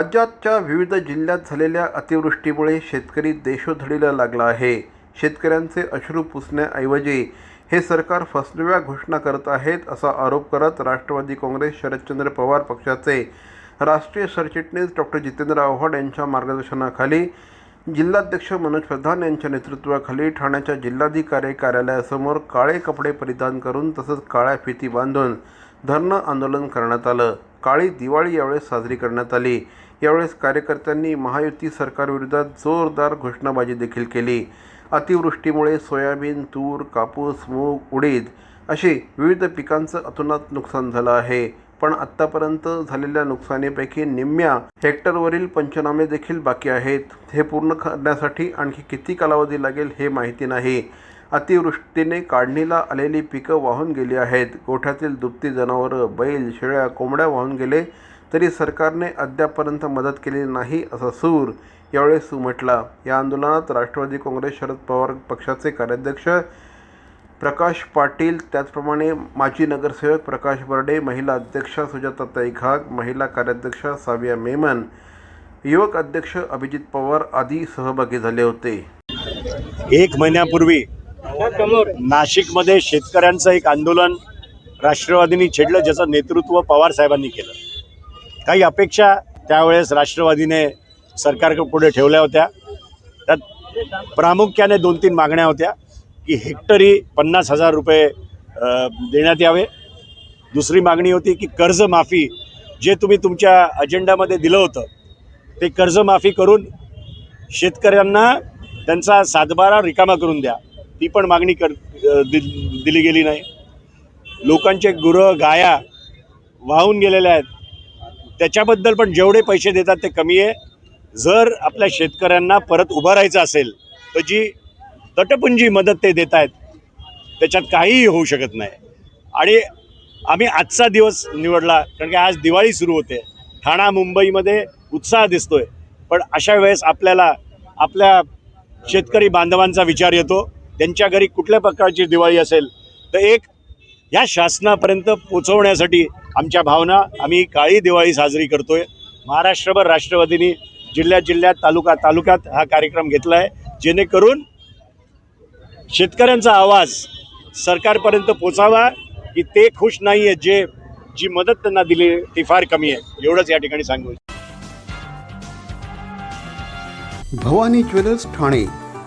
राज्याच्या विविध जिल्ह्यात झालेल्या अतिवृष्टीमुळे शेतकरी देशोधडीला लागला आहे. शेतकऱ्यांचे अश्रू पुसण्याऐवजी हे सरकार फसव्या घोषणा करत आहेत असा आरोप करत राष्ट्रवादी काँग्रेस शरदचंद्र पवार पक्षाचे राष्ट्रीय सरचिटणीस डॉक्टर जितेंद्र आव्हाड यांच्या मार्गदर्शनाखाली जिल्हाध्यक्ष मनोज प्रधान यांच्या नेतृत्वाखाली ठाण्याच्या जिल्हाधिकारी कार्यालयासमोर काळे कपडे परिधान करून तसंच काळ्या फिती बांधून धरणं आंदोलन करण्यात आलं. काळी दिवाळी यावेळेस साजरी करण्यात आली. यावेळेस कार्यकर्त्यांनी महायुती सरकारविरोधात जोरदार घोषणाबाजी देखील केली. अतिवृष्टीमुळे सोयाबीन तूर कापूस मूग उडीद अशी विविध पिकांचं अतोनात नुकसान झालं आहे. पण आत्तापर्यंत झालेल्या नुकसानीपैकी निम्म्या हेक्टरवरील पंचनामे देखील बाकी आहेत. हे पूर्ण करण्यासाठी आणखी किती कालावधी लागेल हे माहिती नाही. अतिवृष्टीने काढणीला आलेली पिकं वाहून गेली आहेत. गोठ्यातील दुभती जनावरं बैल शेळ्या कोंबड्या वाहून गेले तरी सरकारने अद्यापपर्यंत मदत केली नाही असा सूर यावेळी सुमटला या आंदोलनात राष्ट्रवादी काँग्रेस शरद पवार पक्षाचे कार्याध्यक्ष प्रकाश पाटील त्याचप्रमाणे माजी नगरसेवक प्रकाश बर्डे महिला अध्यक्षा सुजाताताई घाग महिला कार्याध्यक्षा साविया मेमन युवक अध्यक्ष अभिजित पवार आदी सहभागी झाले होते. एक महिन्यापूर्वी नाशिकमध्ये शेतकऱ्यांचं एक आंदोलन राष्ट्रवादीने छेडलं ज्याचं नेतृत्व पवार साहेबांनी केलं. काही अपेक्षा त्यावेळेस राष्ट्रवादीने सरकारपुढे ठेवल्या होत्या. त्यात प्रामुख्याने दोन तीन मागण्या होत्या की हेक्टरी पन्नास हजार रुपये देण्यात यावे. दुसरी मागणी होती की कर्जमाफी जे तुम्ही तुमच्या अजेंडामध्ये दिलं होतं ते कर्जमाफी करून शेतकऱ्यांना त्यांचा सातबारा रिकामा करून द्या. ती पण मागणी कर दि दिली गेली नाही. लोकांचे गुरं गाया वाहून गेलेल्या आहेत. त्याच्याबद्दल पण जेवढे पैसे देतात ते कमी आहे. जर आपल्या शेतकऱ्यांना परत उभं राहायचं असेल तर जी तटपुंजी मदत ते देत आहेत त्याच्यात काहीही होऊ शकत नाही. आणि आम्ही आजचा दिवस निवडला कारण की आज दिवाळी सुरू होते. ठाणा मुंबईमध्ये उत्साह दिसतोय. पण अशा वेळेस आपल्याला आपल्या शेतकरी बांधवांचा विचार येतो. त्यांच्या घरी कुठल्या प्रकारची दिवाळी असेल तर एक ह्या शासनापर्यंत पोचवण्यासाठी आमच्या भावना आम्ही काळी दिवाळी साजरी करतोय. महाराष्ट्रभर राष्ट्रवादीनी जिल्ह्यात जिल्ह्यात तालुका तालुक्यात हा कार्यक्रम घेतला आहे जेणेकरून शेतकऱ्यांचा आवाज सरकारपर्यंत पोचावा की ते खुश नाही आहेत जे जी मदत त्यांना दिली ती फार कमी आहे. एवढंच या ठिकाणी सांगू भवानी ज्वेलर्स ठाणे.